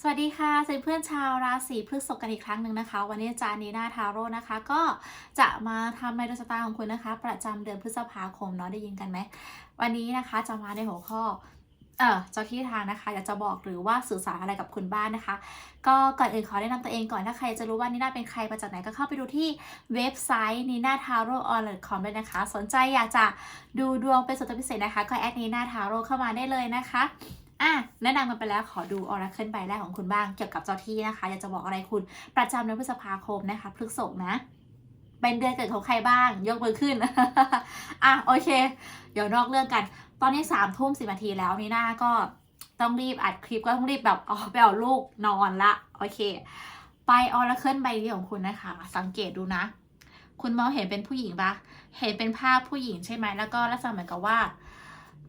สวัสดีค่ะเพื่อนชาวราศีพฤษภกันอีกครั้งหนึ่งนะคะ วันนี้อาจารย์นีนาทาโร่นะคะ ก็จะมาทำไมดวงชะตาของคุณนะคะ ประจำเดือนพฤษภาคมเนาะได้ยินกันไหมวันนี้นะคะจะมาในหัวข้อเออเจ้าที่ทางนะคะอยากจะบอกหรือว่าสื่อสารอะไรกับคุณบ้านนะคะ ก็ก่อนอื่นขอแนะนำตัวเองก่อนถ้าใครจะรู้ว่านีน่าเป็นใครมาจากไหนก็เข้าไปดูที่เว็บไซต์ nina taro online com เลยนะคะ สนใจอยากจะดูดวงเป็นส่วนตัวพิเศษนะคะ ก็แอด nina taro เข้ามาได้เลยนะคะ อะแนะนำกันไปแล้วขอดูออราเคิลใบแรกของคุณบ้างเกี่ยวกับเจ้าที่นะคะ อยากจะบอกอะไรคุณประจำเดือนพฤษภาคมนะคะพฤษภนะ เป็นเดือนเกิดของใครบ้าง ยกมือขึ้น อะโอเค เดี๋ยวนอกเรื่องกัน ตอนนี้สามทุ่มสิบนาทีแล้วนี่หน้าก็ต้องรีบอัดคลิปก็ต้องรีบแบบอ๋อไปเอาลูกนอนละโอเค ไปออราเคิลใบนี้ของคุณนะคะ สังเกตดูนะ คุณมองเห็นเป็นผู้หญิงปะเห็นเป็นภาพผู้หญิงใช่ไหมแล้วก็ลักษณะเหมือนกับว่า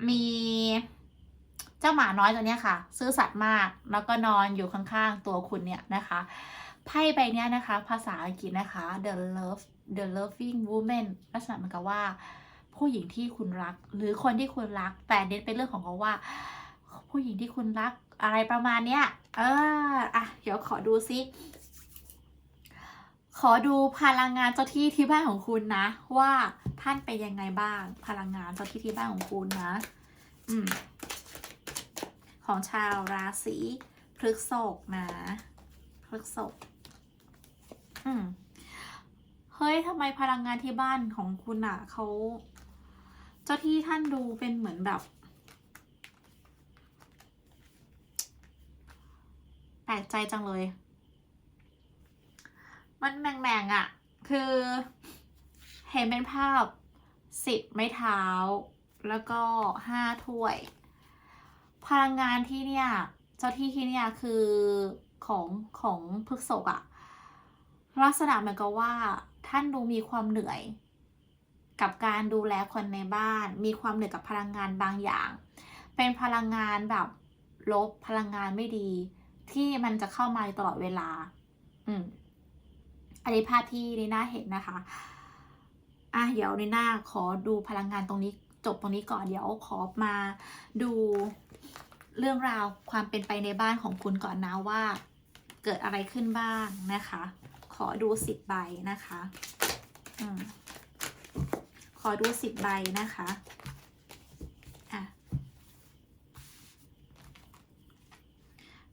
มี เจ้าหมาน้อยตัวนี้ค่ะ ซื่อสัตย์มากแล้วก็นอนอยู่ข้างๆตัวคุณเนี่ยนะคะไพ่ใบเนี้ยนะคะ ภาษาอังกฤษนะคะ the love the loving woman ลักษณะเหมือนกับว่า ผู้หญิงที่คุณรัก หรือคนที่คุณรัก แต่เน้นเป็นเรื่องของเขาว่า ผู้หญิงที่คุณรักอะไรประมาณเนี้ยเอออะเดี๋ยวขอดูซิขอดูพลังงานเจ้าที่ที่บ้านของคุณนะ ว่าท่านเป็นยังไงบ้าง พลังงานเจ้าที่ที่บ้านของคุณนะ อืม ของชาวราศีพฤษภนะพฤษภอืมเฮ้ยทำไมพลังงานที่บ้านของคุณอะเขาเจ้าที่ท่านดูเป็นเหมือนแบบแปลกใจจังเลย มันแหม่งๆอะคือเห็นเป็นภาพสิบไม้เท้า แล้วก็ห้าถ้วย พลังงานที่เนี่ย เจ้าที่ที่เนี่ยคือของของพฤกษกอะลักษณะเหมือนกับว่าท่านดูมีความเหนื่อย กับการดูแลคนในบ้าน มีความเหนื่อยกับพลังงานบางอย่าง เป็นพลังงานแบบลบพลังงานไม่ดี ที่มันจะเข้ามาตลอดเวลา อืมอันนี้ภาพที่นีน่าเห็นนะคะ อะเดี๋ยวนีน่าขอดูพลังงานตรงนี้จบตรงนี้ก่อนเดี๋ยวขอมาดู เรื่องราวความเป็นไปในบ้านของคุณก่อนนะว่า เกิดอะไรขึ้นบ้างนะคะ ขอดูสิบใบนะคะอขอดูสิบใบนะคะอะ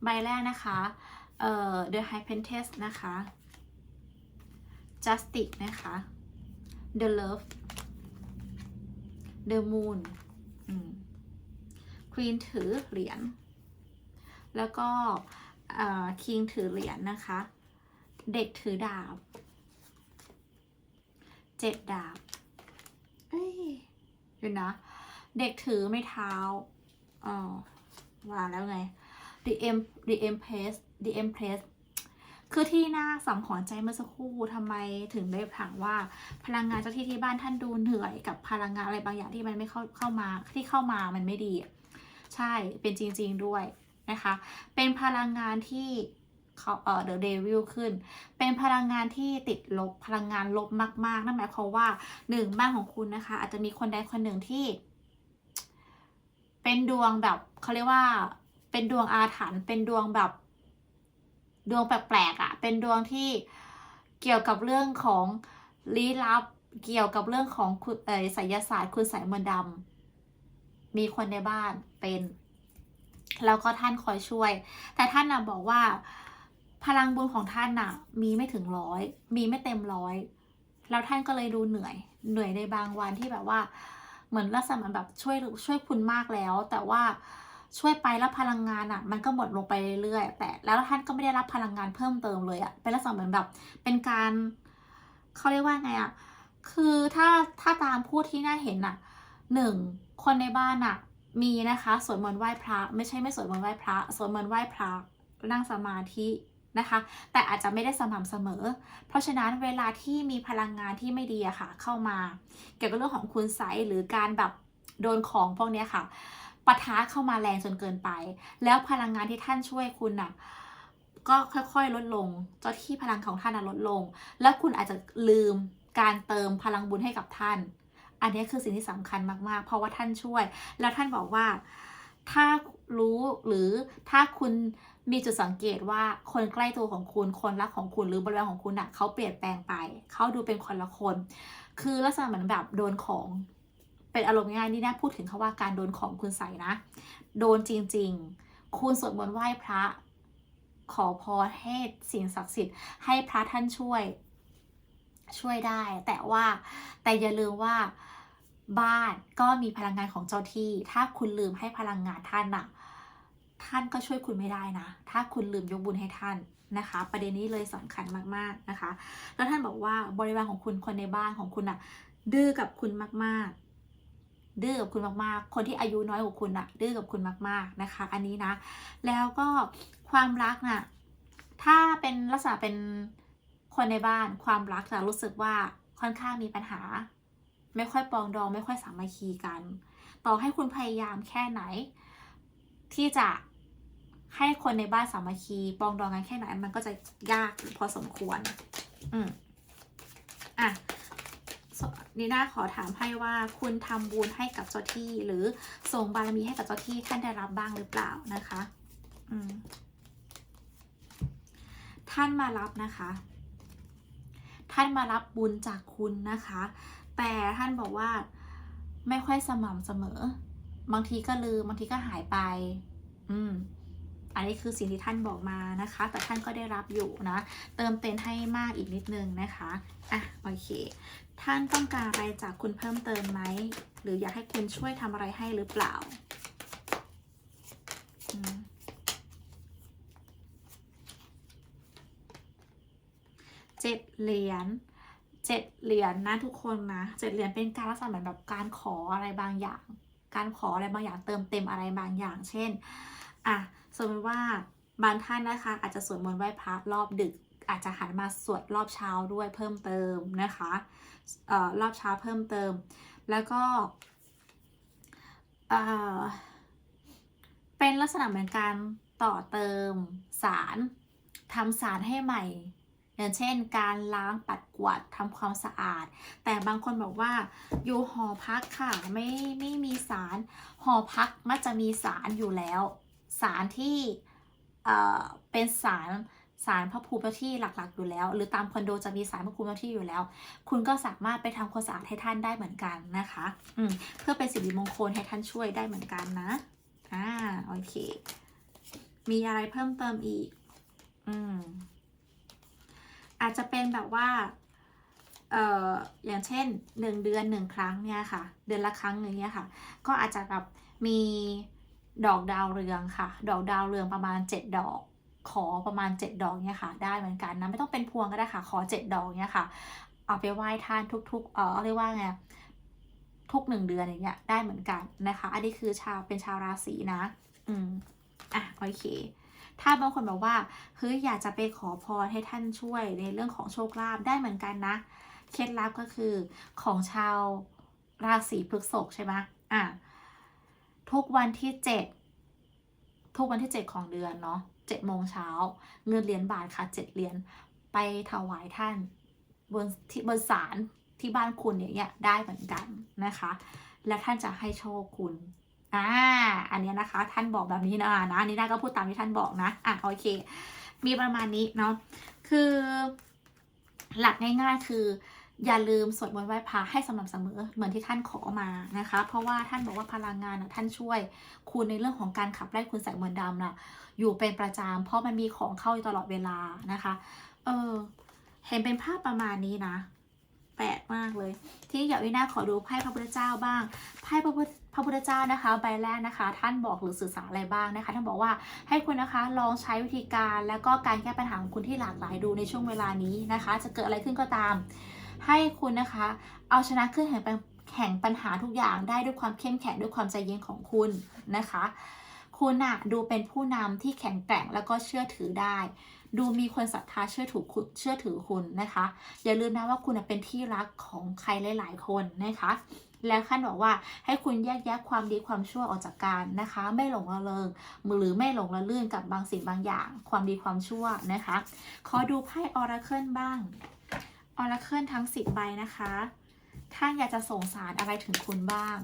ใบแรกนะคะเอ่อ The High Priestess นะคะ Justice นะคะ The Love The Moon อืม ควีนถือเหรียญแล้วก็คิงถือเหรียญนะคะ เด็กถือดาบเจ็ดดาบเอ้ยเดี๋ยวนะ เด็กถือไม่เท้าอ๋อว่าแล้วไง the em the empress the empress คือที่น่าสังหรณ์ใจเมื่อสักครู่ทำไมถึงได้ถามว่า พลังงานเจ้าที่ที่บ้านท่านดูเหนื่อยกับพลังงานอะไรบางอย่างที่มันไม่เข้าเข้ามาที่เข้ามามันไม่ดี ใช่เป็นจริง ๆด้วยนะคะ เป็นพลังงานที่เขาเอ่อเดอะเดวิลขึ้น เป็นพลังงานที่ติดลบพลังงานลบมากๆ นั่นหมายความว่าหนึ่งบ้านของคุณนะคะ อาจจะมีคนใดคนหนึ่งที่ เป็นดวงแบบเขาเรียกว่า เป็นดวงอาถรรพ์เป็นดวงแบบ ดวงแปลกๆอะ่ะ เป็นดวงที่เกี่ยวกับเรื่องของลี้ลับ เกี่ยวกับเรื่องของคุณเอ่อไสยศาสตร์คุณสายมนต์ดำ มีคนในบ้านเป็น แล้วก็ท่านคอยช่วย แต่ท่านนะบอกว่า พลังบุญของท่านนะมีไม่ถึงร้อยมีไม่เต็มร้อยแล้วท่านก็เลยดูเหนื่อย เหนื่อยในบางวันที่แบบว่า เหมือนลักษณะแบบช่วยช่วยคุณมากแล้ว แต่ว่าช่วยไปแล้วพลังงานอะ่ะ มันก็หมดลงไปเรื่อยๆแต่แล้วท่านก็ไม่ได้รับพลังงานเพิ่มเติมเลยอะ่ะเป็นลักษณะเหมือนแบบ เป็นการเขาเรียกว่าไงอะ่ะคือถ้าถ้าตามพูดที่น่าเห็นอะ่ะ หนึ่งคนในบ้านอะมีนะคะสวดมนต์ไหว้พระ ไม่ใช่ไม่สวดมนต์ไหว้พระสวดมนต์ไหว้พระนั่งสมาธินะคะ แต่อาจจะไม่ได้สม่ำเสมอ เพราะฉะนั้นเวลาที่มีพลังงานที่ไม่ดีอะค่ะ เข้ามา เกี่ยวกับเรื่องของคุณไสหรือการแบบโดนของพวกนี้ค่ะปะทะเข้ามาแรงจนเกินไป แล้วพลังงานที่ท่านช่วยคุณน่ะก็ค่อยๆลดลงเจ้าที่พลังของท่านลดลง แล้วคุณอาจจะลืมการเติมพลังบุญให้กับท่าน อันนี้คือสิ่งที่สำคัญมากๆ เพราะว่าท่านช่วย แล้วท่านบอกว่าถ้ารู้หรือถ้าคุณมีจุดสังเกตว่าคนใกล้ตัวของคุณ คนรักของคุณหรือบริวารของคุณอะเขาเปลี่ยนแปลงไป เขาดูเป็นคนละคน คือลักษณะเหมือนแบบโดนของเป็นอารมณ์ง่ายนี่นะพูดถึงคาว่าการโดนของคุณใส่นะ โดนจริง ๆ คุณสวดมนต์ไหว้พระ ขอพรให้สิ่งศักดิ์สิทธิ์ให้พระท่านช่วยช่วยได้ แต่ว่าแต่อย่าลืมว่า บ้านก็มีพลังงานของเจ้าที่ ถ้าคุณลืมให้พลังงานท่านอะท่านก็ช่วยคุณไม่ได้นะ ถ้าคุณลืมยกบุญให้ท่านนะคะ ประเด็นนี้เลยสำคัญมากๆนะคะ แล้วท่านบอกว่าบริวารของคุณคนในบ้านของคุณอะดื้อกับคุณมากๆ ดื้อกับคุณมากๆ คนที่อายุน้อยกว่าคุณอะดื้อกับคุณมากๆนะคะ อันนี้นะ แล้วก็ความรักน่ะ ถ้าเป็นลักษณะเป็นคนในบ้านความรักจะรู้สึกว่าค่อนข้างมีปัญหา ไม่ค่อยปองดอง ไม่ค่อยสามัคคีกัน ต่อให้คุณพยายามแค่ไหน ที่จะให้คนในบ้านสามัคคีปองดองกันแค่ไหนมันก็จะยากพอสมควร อืมอะนีน่าขอถามให้ว่าคุณทำบุญให้กับเจ้าที่ หรือส่งบารมีให้กับเจ้าที่ท่านได้รับบ้างหรือเปล่านะคะ อืม ท่านมารับนะคะ ท่านมารับบุญจากคุณนะคะ แต่ท่านบอกว่าไม่ค่อยสม่ำเสมอ บางทีก็ลืมบางทีก็หายไป อืม อันนี้คือสิ่งที่ท่านบอกมานะคะ แต่ท่านก็ได้รับอยู่นะ เติมเต็มให้มากอีกนิดนึงนะคะ อะ โอเค ท่านต้องการอะไรจากคุณเพิ่มเติมไหม หรืออยากให้คุณช่วยทำอะไรให้หรือเปล่า อืมเจ็ดเหรียญ เจ็ดเหรียญนะทุกคนนะเจ็ดเหรียญเป็นการลักษณะเหมือนแบบการขออะไรบางอย่าง การขออะไรบางอย่างเติมเต็มอะไรบางอย่าง เช่นอะสมมติว่าบางท่านนะคะ อาจจะสวดมนต์ไหว้พระรอบดึก อาจจะหันมาสวดรอบเช้าด้วยเพิ่มเติมนะคะเอ่อรอบเช้าเพิ่มเติม แล้วก็เออเป็นลักษณะเหมือนการต่อเติมสารทำสารให้ใหม่ อย่างเช่น การล้างปัดกวาดทำความสะอาด แต่บางคนบอกว่าอยู่หอพักค่ะไม่ไม่มีสารหอพักมักจะมีสารอยู่แล้ว สารที่เอ่อเป็นสารสารพระภูมิที่หลักๆอยู่แล้ว หรือตามคอนโดจะมีสารพระภูมิที่อยู่แล้ว คุณก็สามารถไปทำความสะอาดให้ท่านได้เหมือนกันนะคะอืมเพื่อเป็นสิริมงคลให้ท่านช่วยได้เหมือนกันนะอ่าโอเค มีอะไรเพิ่มเติมอีก อืม อาจจะเป็นแบบว่าเอ่ออย่างเช่นหนึ่งเดือนหนึ่งครั้งเนี่ยค่ะ เดือนละครั้งหนึ่งเนี่ยค่ะ ก็อาจจะแบบมีดอกดาวเรืองค่ะ ดอกดาวเรืองประมาณเจ็ดดอก ขอประมาณเจ็ดดอกเนี่ยค่ะ ได้เหมือนกันนะไม่ต้องเป็นพวงก็ได้ค่ะ ขอเจ็ดดอกเนี่ยค่ะ เอาไปไหว้ท่านทุกๆเออเรียกว่าไงทุกหนึ่งเดือนอย่างเงี้ยได้เหมือนกันนะคะ อันนี้คือชาวเป็นชาวราศีนะ อืมอะโอเค ถ้าบางคนบอกว่าเฮ้ยอยากจะไปขอพรให้ท่านช่วยในเรื่องของโชคลาภได้เหมือนกันนะ เคล็ดลับก็คือของชาวราศีพฤษภใช่ไหมอะทุกวันที่เจ็ดทุกวันที่เจ็ดของเดือนเนาะเจ็ดโมงเช้าเงินเหรียญบาทค่ะเจ็ดเหรียญไปถวายท่านบนที่บนศาลที่บ้านคุณเงี้ยได้เหมือนกันนะคะ และท่านจะให้โชคคุณ อ่าอันนี้นะคะท่านบอกแบบนี้นะนะอันนี้ได้ก็พูดตามที่ท่านบอกนะอะโอเค มีประมาณนี้เนาะคือ หลักง่ายๆคืออย่าลืมสวดมนต์ไหว้พระให้สม่ำเสมอเหมือนที่ท่านขอมานะคะ เพราะว่าท่านบอกว่าพลังงานนะท่านช่วยคุณในเรื่องของการขับไล่คุณใส่มนต์ดำนะอยู่เป็นประจำเพราะมันมีของเข้าอยู่ตลอดเวลานะคะ เออ เห็นเป็นภาพประมาณนี้นะ แปลกมากเลย ที่อยากวินาขอดูไพ่พระพุทธเจ้าบ้าง ไพ่พระพุทธพระพุทธเจ้านะคะใบแรกนะคะ ท่านบอกหรือสื่อสารอะไรบ้างนะคะ ท่านบอกว่าให้คุณนะคะลองใช้วิธีการแล้วก็การแก้ปัญหาของคุณที่หลากหลายดูในช่วงเวลานี้นะคะ จะเกิดอะไรขึ้นก็ตาม ให้คุณนะคะ เอาชนะขึ้นแห่งแห่งปัญหาทุกอย่างได้ด้วยความเข้มแข็งด้วยความใจเย็นของคุณนะคะ คุณอะดูเป็นผู้นำที่แข็งแกร่งแล้วก็เชื่อถือได้ ดูมีคนศรัทธาเชื่อถือคุณเชื่อถือคุณนะคะ อย่าลืมนะว่าคุณเป็นที่รักของใครหลาย ๆ คนนะคะ แล้วขั้นบอกว่าให้คุณแยกแยะความดีความชั่วออกจากกันนะคะ ไม่หลงระเริงหรือไม่หลงระลื่นกับบางสิ่งบางอย่าง ความดีความชั่วนะคะ ขอดูไพ่ออราเคิลบ้างออราเคิลทั้ง10ใบนะคะท่านอยากจะส่งสารอะไรถึงคุณบ้าง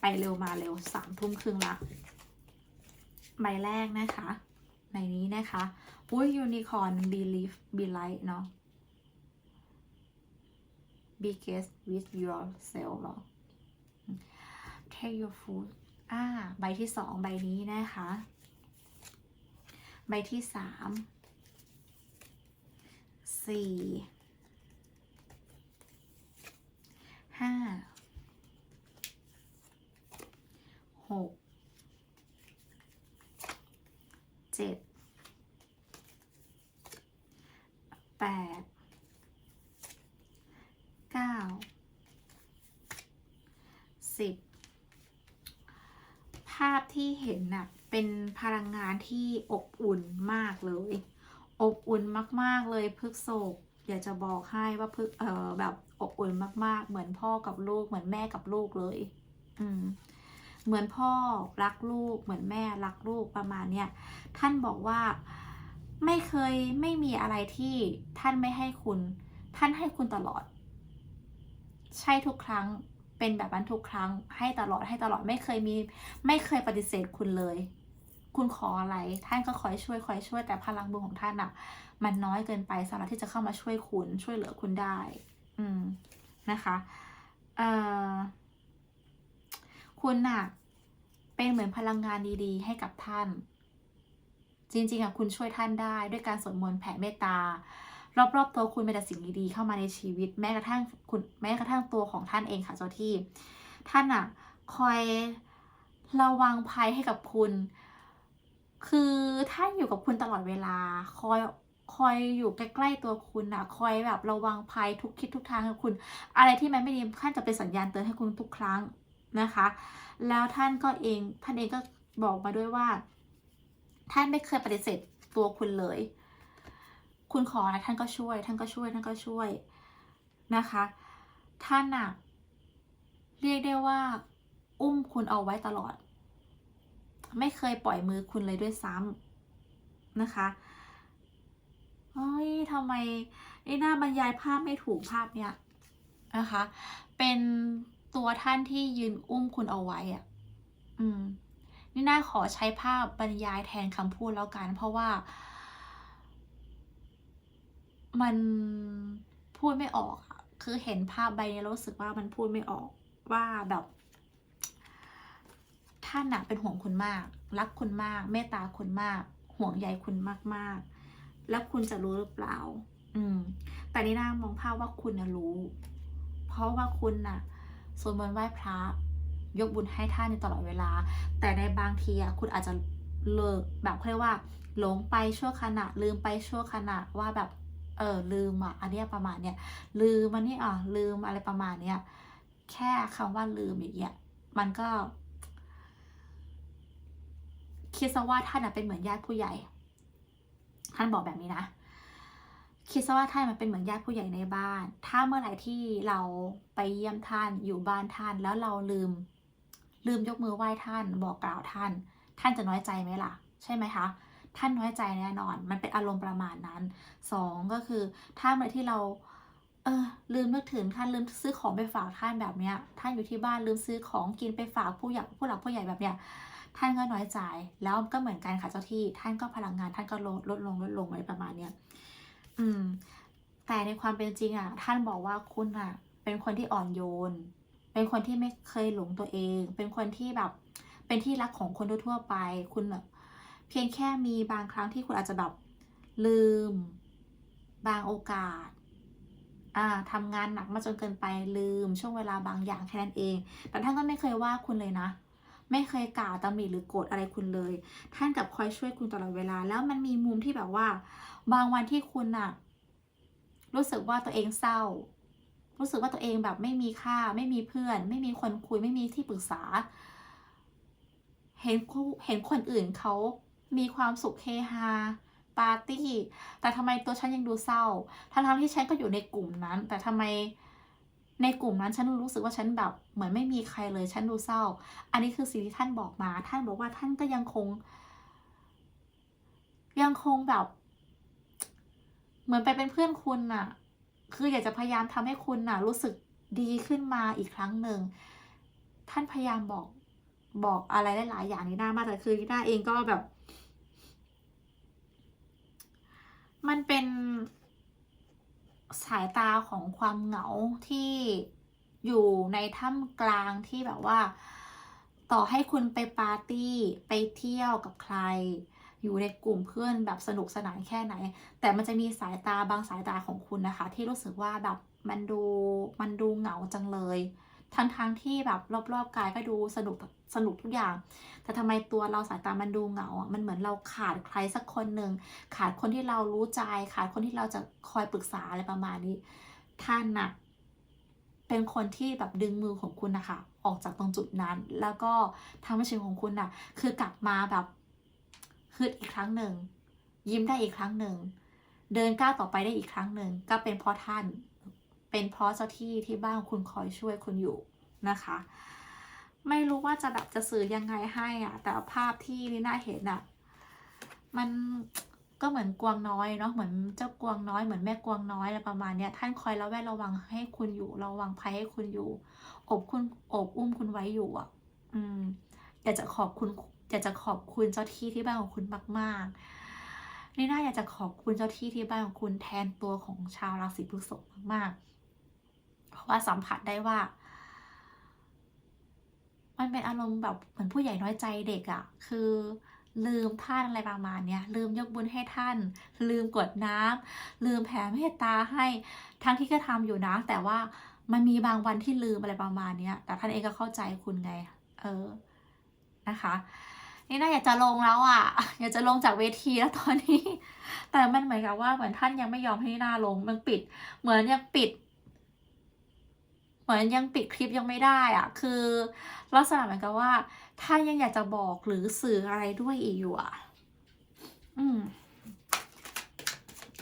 ไปเร็วมาเร็วสามทุ่มครึ่งละใบแรกนะคะ ในนี้นะคะอุ้ยยูนิคอร์น believe be light เนาะ be guest with yourself เหรอ take your food อ่า ใบที่สองใบนี้นะคะ ใบที่สามสี่ห้าหกเจ็ดแปดเก้าสิบ ภาพที่ เห็นน่ะเป็นพลังงานที่อบอุ่นมากเลย อบอุ่นมาก ๆ เลยพฤกษกอยากจะบอกให้ว่าพฤกเออแบบอบอุ่นมาก ๆ เหมือนพ่อกับลูกเหมือนแม่กับลูกเลย อืมเหมือนพ่อรักลูกเหมือนแม่รักลูกประมาณเนี้ยท่านบอกว่าไม่เคยไม่มีอะไรที่ท่านไม่ให้คุณ ท่านให้คุณตลอด ใช่ทุกครั้ง เป็นแบบนั้นทุกครั้งให้ตลอดให้ตลอดไม่เคยมี ไม่เคยปฏิเสธคุณเลย คุณขออะไร ท่านก็คอยช่วยคอยช่วยแต่พลังบุญของท่านอะมันน้อยเกินไปสำหรับที่จะเข้ามาช่วยคุณช่วยเหลือคุณได้ อืมนะคะเอ่อคุณน่ะเป็นเหมือนพลังงานดีๆ ให้กับท่าน จริงๆอะคุณช่วยท่านได้ด้วยการสวดมนต์แผ่เมตตา รอบๆตัวคุณมีแต่สิ่งดีๆเข้ามาในชีวิต แม้กระทั่งคุณแม้กระทั่งตัวของท่านเองค่ะเจ้าที่ ท่านอะคอยระวังภัยให้กับคุณ คือท่านอยู่กับคุณตลอดเวลา คอยคอยอยู่ใกล้ๆตัวคุณอะคอยแบบระวังภัยทุกคิดทุกทางให้คุณ อะไรที่มันไม่ดีท่านจะเป็นสัญญาณเตือนให้คุณทุกครั้งนะคะ แล้วท่านก็เองท่านเองก็บอกมาด้วยว่า ท่านไม่เคยปฏิเสธตัวคุณเลย คุณขออะไรท่านก็ช่วย ท่านก็ช่วย ท่านก็ช่วยนะคะ ท่านอะเรียกได้ว่า อุ้มคุณเอาไว้ตลอด ไม่เคยปล่อยมือคุณเลยด้วยซ้ำนะคะเฮ้ยทำไมไอ้หน้าบรรยายภาพไม่ถูกภาพเนี้ยนะคะ เป็นตัวท่านที่ยืนอุ้มคุณเอาไว้อะอืม นี่น่าขอใช้ภาพบรรยายแทนคำพูดแล้วกัน เพราะว่า มันพูดไม่ออกคือเห็นภาพใบนี้รู้สึกว่ามันพูดไม่ออกว่าแบบท่านหน่ะเป็นห่วงคุณมาก รักคุณมาก เมตตาคุณมาก ห่วงใยคุณมากๆ แล้วคุณจะรู้หรือเปล่า อืม แต่นี่น่ามองภาพว่าคุณนะรู้ เพราะว่าคุณน่ะสวดมนต์ไหว้พระ ยกบุญให้ท่านในตลอดเวลา แต่ในบางทีอะคุณอาจจะเลิกแบบเขาเรียกว่า หลงไปชั่วขณะลืมไปชั่วขณะว่าแบบ เออลืมอะอันเนี้ยประมาณเนี้ยลืมมันนี่อะลืมอะไรประมาณเนี้ยแค่คำว่าลืมอย่างเงี้ยมันก็ คิดซะว่าท่านอะเป็นเหมือนญาติผู้ใหญ่ ท่านบอกแบบนี้นะคิดซะว่าท่านมันเป็นเหมือนญาติผู้ใหญ่ในบ้าน ถ้าเมื่อไหร่ที่เราไปเยี่ยมท่านอยู่บ้านท่าน แล้วเราลืม ลืมยกมือไหว้ท่าน บอกกล่าวท่าน ท่านจะน้อยใจไหมล่ะ ใช่ไหมคะ ท่านน้อยใจแน่นอน มันเป็นอารมณ์ประมาณนั้นสองก็คือถ้าเมื่อที่เราเออลืมนึกถึงท่านลืมซื้อของไปฝากท่านแบบเนี้ยท่านอยู่ที่บ้านลืมซื้อของกินไปฝากผู้ใหญ่ผู้หลักผู้ใหญ่แบบเนี้ยท่านก็น้อยใจแล้วก็เหมือนกันค่ะเจ้าที่ท่านก็พลังงานท่านก็ลดลดลงลดลงอะไรประมาณเนี้ยอืม แต่ในความเป็นจริงอะ ท่านบอกว่าคุณอะ เป็นคนที่อ่อนโยน เป็นคนที่ไม่เคยหลงตัวเอง เป็นคนที่แบบ เป็นที่รักของคนทั่วไป คุณแบบ เพียงแค่มีบางครั้งที่คุณอาจจะแบบลืม บางโอกาสอ่าทำงานหนักมาจนเกินไปลืมช่วงเวลาบางอย่างแค่นั้นเอง แต่ท่านก็ไม่เคยว่าคุณเลยนะ ไม่เคยกล่าวตำหนิหรือโกรธอะไรคุณเลย ท่านกับคอยช่วยคุณตลอดเวลา แล้วมันมีมุมที่แบบว่า บางวันที่คุณอะรู้สึกว่าตัวเองเศร้า รู้สึกว่าตัวเองแบบไม่มีค่า ไม่มีเพื่อน ไม่มีคนคุยไม่มีที่ปรึกษา เห็นเห็นคนอื่นเขา มีความสุขเฮฮาปาร์ตี้ แต่ทำไมตัวฉันยังดูเศร้า ทั้งๆที่ฉันก็อยู่ในกลุ่มนั้น แต่ทำไมในกลุ่มนั้นฉันรู้สึกว่าฉันแบบเหมือนไม่มีใครเลยฉันดูเศร้า อันนี้คือสิ่งที่ท่านบอกมา ท่านบอกว่าท่านก็ยังคง ยังคงแบบ เหมือนไปเป็นเพื่อนคุณน่ะ คืออยากจะพยายามทำให้คุณน่ะ รู้สึกดีขึ้นมาอีกครั้งหนึ่ง ท่านพยายามบอกบอกอะไรหลายอย่างนีน่ามากแต่คือนีน่าเองก็แบบ มันเป็นสายตาของความเหงาที่อยู่ในถ้ำกลางที่แบบว่า ต่อให้คุณไปปาร์ตี้ไปเที่ยวกับใคร อยู่ในกลุ่มเพื่อนแบบสนุกสนานแค่ไหน แต่มันจะมีสายตาบางสายตาของคุณนะคะ ที่รู้สึกว่าแบบมันดูมันดูเหงาจังเลย ทั้งทงๆที่แบบรอบๆกายก็ดูสนุกสนุกทุกอย่าง แต่ทำไมตัวเราสายตามันดูเหงาอะมันเหมือนเราขาดใครสักคนหนึ่งขาดคนที่เรารู้ใจ ขาดคนที่เราจะคอยปรึกษาอะไรประมาณนี้ ท่านน่ะเป็นคนที่แบบดึงมือของคุณนะคะออกจากตรงจุดนั้น แล้วก็ทำให้ชีวิตของคุณน่ะ คือกลับมาแบบฮึดอีกครั้งหนึ่งยิ้มได้อีกครั้งหนึ่งเดินก้าวต่อไปได้อีกครั้งหนึ่งก็เป็นเพราะท่าน เป็นเพราะเจ้าที่ที่บ้านคุณคอยช่วยคุณอยู่นะคะ ไม่รู้ว่าจะแบบจะสื่อยังไงให้อะแต่ภาพที่นี่น่าเห็นอะมันก็เหมือนกวางน้อยเนาะเหมือนเจ้ากวางน้อยเหมือนแม่กวางน้อยอะไรประมาณเนี้ยท่านคอยระแวดระวังให้คุณอยู่ระวังภัยให้คุณอยู่ อบคุณอบอุ้มคุณไว้อยู่อะ อืมอยากจะขอบคุณอยากจะขอบคุณเจ้าที่ที่บ้านของคุณมากๆนี่น่าอยากจะขอบคุณเจ้าที่ที่บ้านของคุณแทนตัวของชาวราศีพฤษภมากๆเพราะ ว่าสัมผัสได้ว่า มันเป็นอารมณ์แบบเหมือนผู้ใหญ่น้อยใจเด็กอะ่ะ คือลืมท่านอะไรประมาณเนี้ย ลืมยกบุญให้ท่าน ลืมกดน้ำลืมแผ่เมตตาให้ ทั้งที่ก็ทำอยู่นะ แต่ว่ามันมีบางวันที่ลืมอะไรประมาณเนี้ย แต่ท่านเองก็เข้าใจคุณไง เออ นะคะ นี่น่าอยากจะลงแล้วอะ่ะ อยากจะลงจากเวทีแล้วตอนนี้ แต่มันเหมือนกับว่าเหมือนท่านยังไม่ยอมให้หน้าลง มันปิด เหมือนยังปิด เหมือนยังปิดคลิปยังไม่ได้อะคือลักษณะเหมือนกับว่า ถ้ายังอยากจะบอกหรือสื่ออะไรด้วยอีกอยู่อะ อืม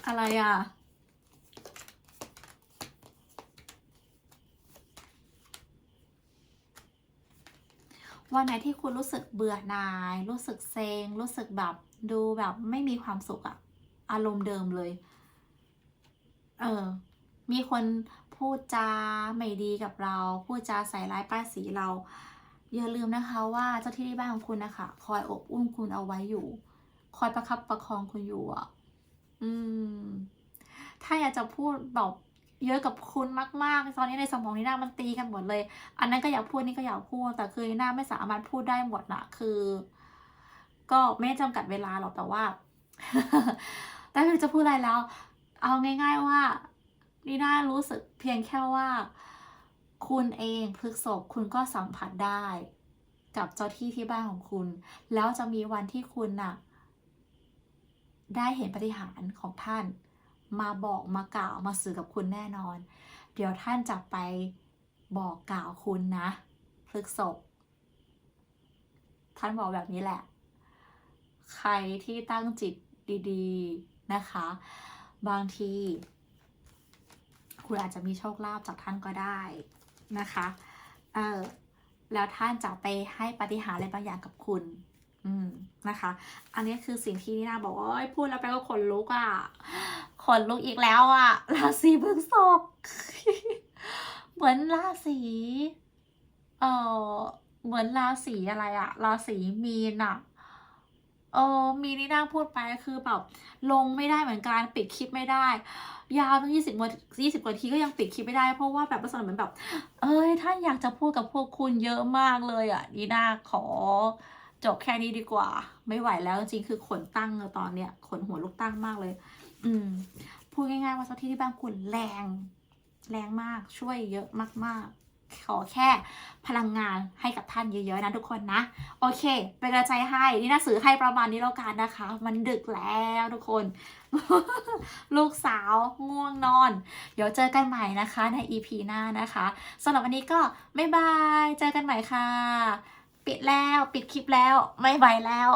อะไรอะวันไหนที่คุณรู้สึกเบื่อหน่าย รู้สึกเซ็ง รู้สึกแบบดูแบบไม่มีความสุขอะอารมณ์เดิมเลย เออ มีคน พูดจาไม่ดีกับเรา พูดจาใส่ร้ายป้ายสีเรา อย่าลืมนะคะว่าเจ้าที่ที่บ้านของคุณนะคะคอยอบอุ้มคุณเอาไว้อยู่ คอยประคับประคองคุณอยู่อะ อืม ถ้าอยากจะพูดแบบเยอะกับคุณมากๆ ตอนนี้ในสมองนี่หน้ามันตีกันหมดเลย อันนั้นก็อยากพูดนี่ก็อยากพูด แต่คือหน้าไม่สามารถพูดได้หมดนะคือ ก็ไม่จำกัดเวลาหรอกแต่ว่า แต่คือจะพูดอะไรแล้ว เอาง่าย ๆว่า นี่น่ารู้สึกเพียงแค่ว่า คุณเองพฤกษบคุณก็สัมผัสได้ กับเจ้าที่ที่บ้านของคุณ แล้วจะมีวันที่คุณน่ะ ได้เห็นปฏิหารของท่าน มาบอกมากล่าวมาสื่อกับคุณแน่นอน เดี๋ยวท่านจะไปบอกกล่าวคุณนะพฤกษบท่านบอกแบบนี้แหละ ใครที่ตั้งจิตดี ๆ นะคะ บางที คุณอาจจะมีโชคลาภจากท่านก็ได้นะคะเออแล้วท่านจะไปให้ปฏิหารอะไรบางอย่างกับคุณ อืมนะคะ อันนี้คือสิ่งที่นี่นาบอกว่าพูดแล้วไปก็ขนลุกอะ่ะขนลุกอีกแล้วอะ่ะราศีพฤษภเหมือนราศีเออเหมือนราศีอะไรอะราศีมีนอะ เออมีนี่นาพูดไปคือแบบลงไม่ได้เหมือนกันปิดคลิปไม่ได้ ยาวตั้งยี่สิบวันยี่สิบกว่าทีก็ยังปิดคลิปไม่ได้เพราะว่าแบบลักษณะเหมือนแบบ เอ้ยท่านอยากจะพูดกับพวกคุณเยอะมากเลยอะนีน่าขอจบแค่นี้ดีกว่า ไม่ไหวแล้วจริงคือขนตั้งเลยตอนเนี้ยขนหัวลูกตั้งมากเลย อืมพูดง่ายๆว่าเจ้าที่ที่บ้านคุณแรง แรงมากช่วยเยอะมากๆ ขอแค่พลังงานให้กับท่านเยอะๆนะทุกคนนะ โอเค เป็นกำลังใจให้ นี่หนะสื่อให้ประมาณนี้แล้วกันนะคะ มันดึกแล้วทุกคน ลูกสาวง่วงนอน เดี๋ยวเจอกันใหม่นะคะใน EP หน้านะคะสำหรับวันนี้ก็บ๊ายบาย เจอกันใหม่ค่ะ ปิดแล้วปิดคลิปแล้วไม่ไหวแล้ว